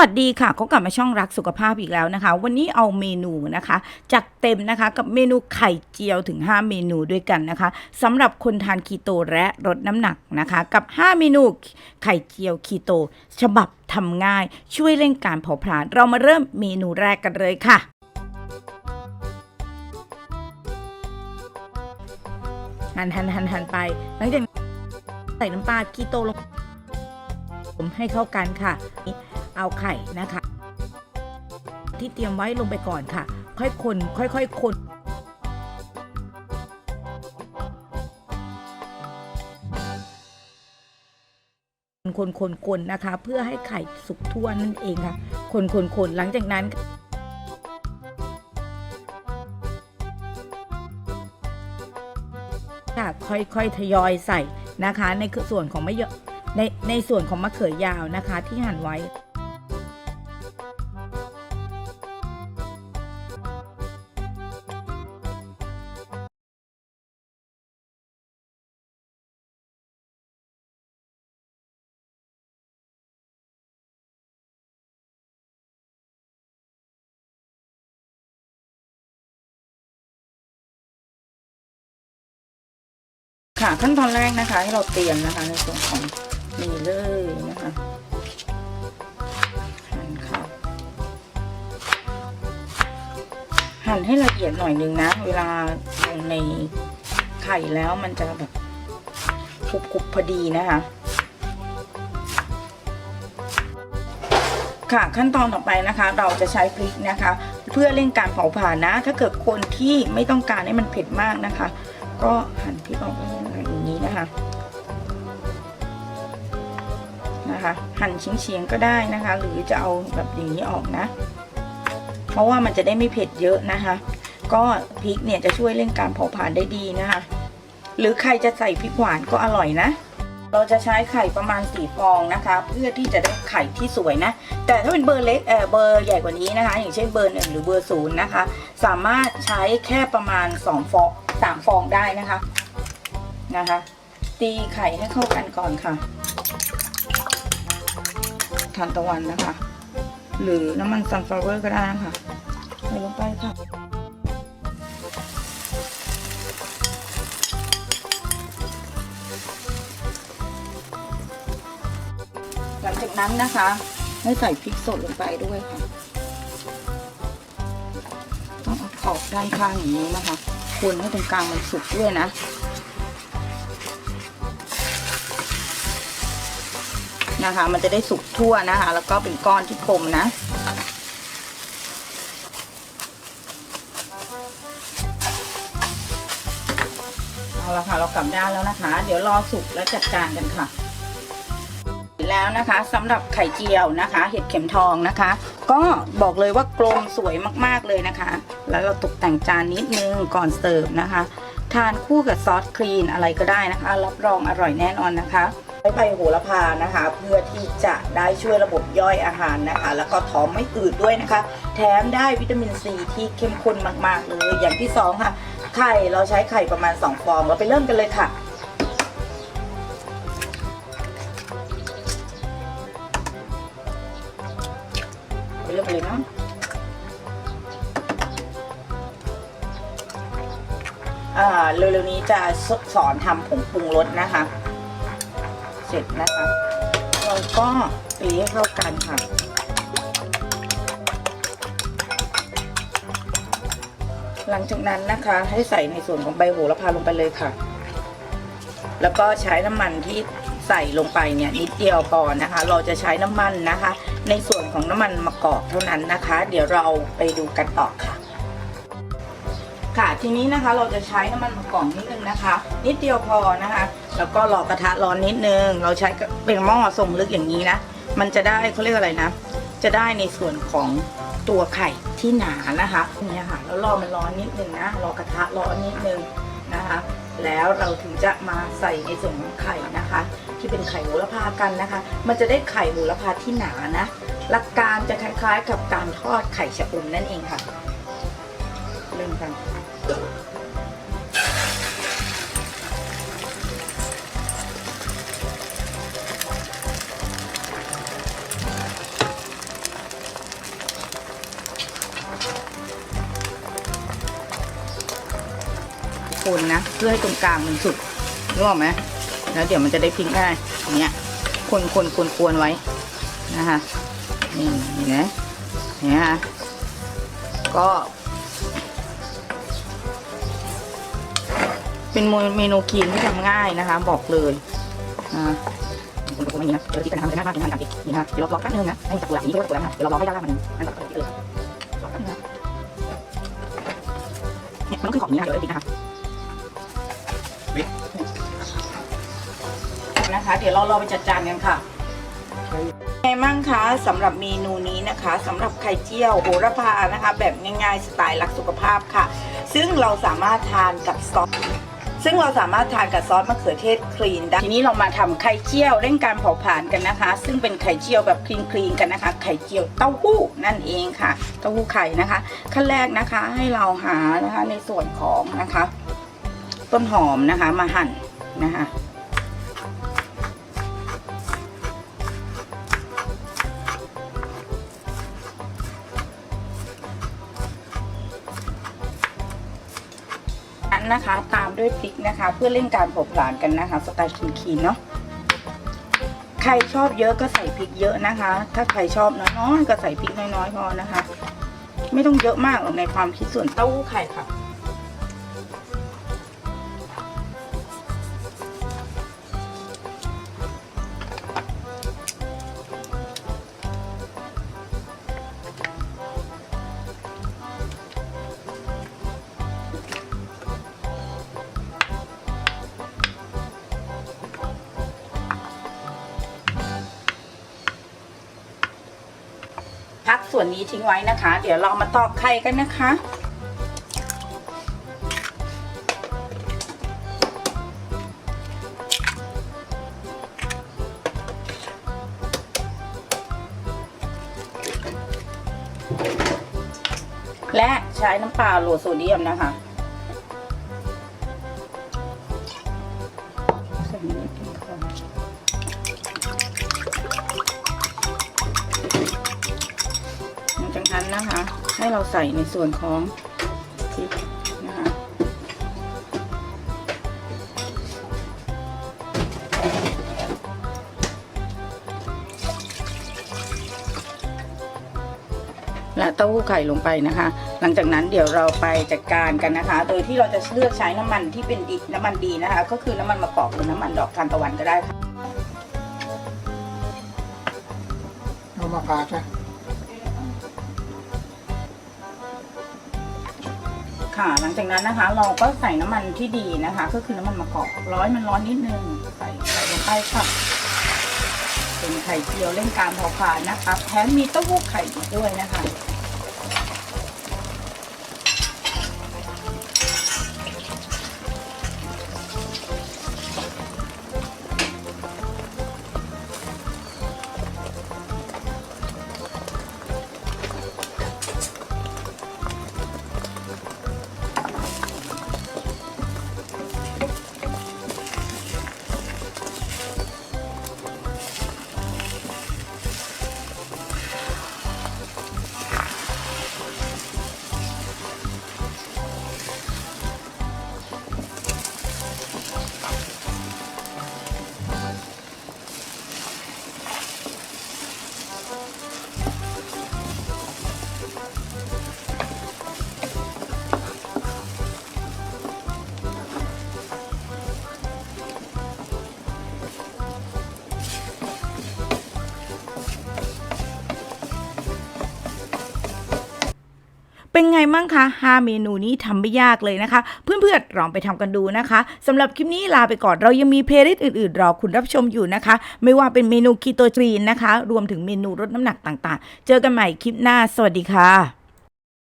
วัสดีค่ะก็กลับมาช่องรักสุขภาพอีกแล้วนะคะ วันนี้เอาเมนูนะคะ จัดเต็มนะคะกับเมนูไข่เจียวถึง 5 เมนูด้วยกันนะคะสำหรับคนทานคีโตและลดน้ำหนักนะคะ กับ 5 เมนูไข่เจียวคีโต ฉบับทำง่าย ช่วยเร่งการเผาผลาญเรามาเริ่มเมนูแรกกันเลยค่ะหันหันหันหันไป หลังจากใส่น้ำปลาคีโตลง ผมให้เข้ากันค่ะ เอาไข่นะคะ ที่เตรียมไว้ลงไปก่อนค่ะ ค่อยคนค่อยๆคนคนคนคนนะคะ เพื่อให้ไข่สุกทั่วนั่นเองค่ะ คนคนคนหลังจากนั้นค่ะค่อยๆทยอยใส่นะคะ ในส่วนของมะเยอะในในส่วนของมะเขือยาวนะคะที่หั่นไว้ ค่ะขั้นตอนแรกนะคะ ให้เราเตรียมนะคะ ในส่วนของนี่เลยนะคะหั่นค่ะหั่นให้ละเอียดหน่อยนึงนะ เวลาลงในไข่แล้วมันจะแบบกรุบๆพอดีนะคะ ค่ะขั้นตอนต่อไปนะคะ เราจะใช้พริกนะคะ เพื่อเร่งการเผาผลาญนะ ถ้าเกิดคนที่ไม่ต้องการให้มันเผ็ดมากนะคะ ก็หั่นพริกออกอย่าง นี้นะคะนะคะ หั่นเฉียงๆก็ได้นะคะ หรือจะเอาแบบอย่างนี้ออกนะ เพราะว่ามันจะได้ไม่เผ็ดเยอะนะคะ ก็พริกเนี่ยจะช่วยเร่งการเผาผลาญได้ดีนะคะ หรือใครจะใส่พริกหวานก็อร่อยนะเราจะใช้ไข่ประมาณสี่ฟองนะคะ เพื่อที่จะได้ไข่ที่สวยนะ แต่ถ้าเป็นเบอร์เล็กเออเบอร์ใหญ่กว่านี้นะคะ อย่างเช่นเบอร์หนึ่งหรือเบอร์ศูนย์นะคะ สามารถใช้แค่ประมาณสองฟองสามฟองได้นะคะ นะคะ ตีไข่ให้เข้ากันก่อนค่ะทานตะวันนะคะ หรือน้ำมันซันฟลาวเวอร์ก็ได้นะคะใส่ลงไปค่ะหลังจากนั้นนะคะ ให้ใส่พริกสดลงไปด้วยค่ะ ต้องเอาขอบด้านข้างอย่างนี้นะคะ คนให้ตรงกลางมันสุกด้วยนะ นะคะ มันจะได้สุกทั่วนะคะ แล้วก็เป็นก้อนที่กลมนะ เอาละค่ะ เรากลับด้านแล้วนะคะ เดี๋ยวรอสุกแล้วจัดการกันค่ะแล้วนะคะสำหรับไข่เจียวนะคะ เห็ดเข็มทองนะคะ ก็บอกเลยว่ากลมสวยมากๆเลยนะคะ แล้วเราตกแต่งจานนิดนึงก่อนเสิร์ฟนะคะ ทานคู่กับซอสครีนอะไรก็ได้นะคะ รับรองอร่อยแน่นอนนะคะ ใช้ใบโหระพานะคะ เพื่อที่จะได้ช่วยระบบย่อยอาหารนะคะ แล้วก็ท้องไม่อืดด้วยนะคะ แถมได้วิตามินซีที่เข้มข้นมากๆเลยอย่างที่สองค่ะไข่เราใช้ไข่ประมาณ 2 ฟองเราไปเริ่มกันเลยค่ะไปเริ่มเลยเนาะอ่าเร็วๆนี้จะสอนทำผงปรุงรสนะคะ เสร็จนะคะ เราก็ตีให้เข้ากันค่ะ หลังจากนั้นนะคะให้ใส่ในส่วนของใบโหระพาลงไปเลยค่ะ แล้วก็ใช้น้ำมันที่ใส่ลงไปเนี่ยนิดเดียวพอนะคะ เราจะใช้น้ำมันนะคะ ในส่วนของน้ำมันมะกอกเท่านั้นนะคะ เดี๋ยวเราไปดูกันต่อค่ะ ค่ะ ทีนี้นะคะเราจะใช้น้ำมันมะกอกนิดนึงนะคะ นิดเดียวพอนะคะ แล้วก็รอกระทะร้อนนิดนึง เราใช้เป็นหม้อทรงลึกอย่างนี้นะ มันจะได้เขาเรียกอะไรนะ จะได้ในส่วนของตัวไข่ที่หนานะคะนี่ค่ะ แล้วรอมันร้อนนิดนึงนะ รอกระทะร้อนนิดนึงนะคะ แล้วเราถึงจะมาใส่ในส่วนของไข่นะคะ ที่เป็นไข่โหระพากันนะคะ มันจะได้ไข่โหระพาที่หนานะ หลักการจะคล้ายๆ กับการทอดไข่ชะอุ่มนั่นเองค่ะ เริ่มทคนนะเพื่อให้ตรงกลางมันสุกรู้ไหมแล้วเดี๋ยวมันจะได้พลิกได้อย่างเงี้ยคนคนคนควรไว้นะคะนี่เห็นะเนี่ยก็ เป็นเมนูคีนที่ทำง่ายนะคะ บอกเลยนะคนคนนี้นะเดี๋ยวที่จะทำจะน่าทานกันอีกนี่นะเดี๋ยวเรารอแป๊บนึงนะให้มันตะกุหลาบนี้ก็ตะกุหลาบนะเดี๋ยวเรารอให้ได้มันมันตะกุหลาบเลยรอแป๊บนึงนะเนี่ยมันต้องขึ้นขอบนี้นะเดี๋ยวได้พริกนะคะนะคะ เดี๋ยวเรารอไปจัดจานกันค่ะไงมั่งคะสำหรับเมนูนี้นะคะสำหรับไข่เจียวโหระพานะคะ แบบง่ายๆสไตล์รักสุขภาพค่ะ ซึ่งเราสามารถทานกับซอส ซึ่งเราสามารถทานกับซอสมะเขือเทศคลีนได้ทีนี้เรามาทำไข่เจียวเร่งการเผาผลาญกันนะคะ ซึ่งเป็นไข่เจียวแบบคลีนคลีนๆกันนะคะ ไข่เจียวเต้าหู้นั่นเองค่ะ เต้าหู้ไข่นะคะ ขั้นแรกนะคะให้เราหานะคะในส่วนของนะคะ ต้นหอมนะคะมาหั่นนะคะ อันนะคะ ตามด้วยพริกนะคะ เพื่อเร่งการผาผลาญกันนะคะ สไตล์คีนเนาะใครชอบเยอะก็ใส่พริกเยอะนะคะ ถ้าใครชอบน้อยๆก็ใส่พริกน้อยๆพอนะคะ ไม่ต้องเยอะมากหรอกในความคิดส่วนเต้าหู้ไข่ค่ะ ส่วนนี้ทิ้งไว้นะคะ เดี๋ยวเรามาตอกไข่กันนะคะ และใช้น้ำปลาโลโซเดียมนะคะ นะคะ ให้เราใส่ในส่วนของพริกนะคะและเต้าหู้ไข่ลงไปนะคะ หลังจากนั้นเดี๋ยวเราไปจัดการกันนะคะ โดยที่เราจะเลือกใช้น้ำมันที่เป็นดีน้ำมันดีนะคะ ก็คือน้ำมันมะกอกหรือน้ำมันดอกทานตะวันก็ได้ค่ะเอา ค่ะ หลังจากนั้นนะคะ เราก็ใส่น้ำมันที่ดีนะคะ ก็คือน้ำมันมะกอกร้อยมันร้อนนิดนึงใส่ใส่ลงไปค่ะเป็นไข่เจียวเล่นการพอผ่านนะคะแถมมีเต้าหู้ไข่อีกด้วยนะคะ เป็นไงมั่งคะ 5 เมนูนี้ทำไม่ยากเลยนะคะ เพื่อนๆลองไปทำกันดูนะคะสำหรับคลิปนี้ลาไปก่อนเรายังมีเพลย์ลิสต์อื่นๆ รอคุณรับชมอยู่นะคะ ไม่ว่าเป็นเมนูคีโตจีนนะคะ รวมถึงเมนูลดน้ำหนักต่างๆ เจอกันใหม่คลิปหน้า สวัสดีค่ะ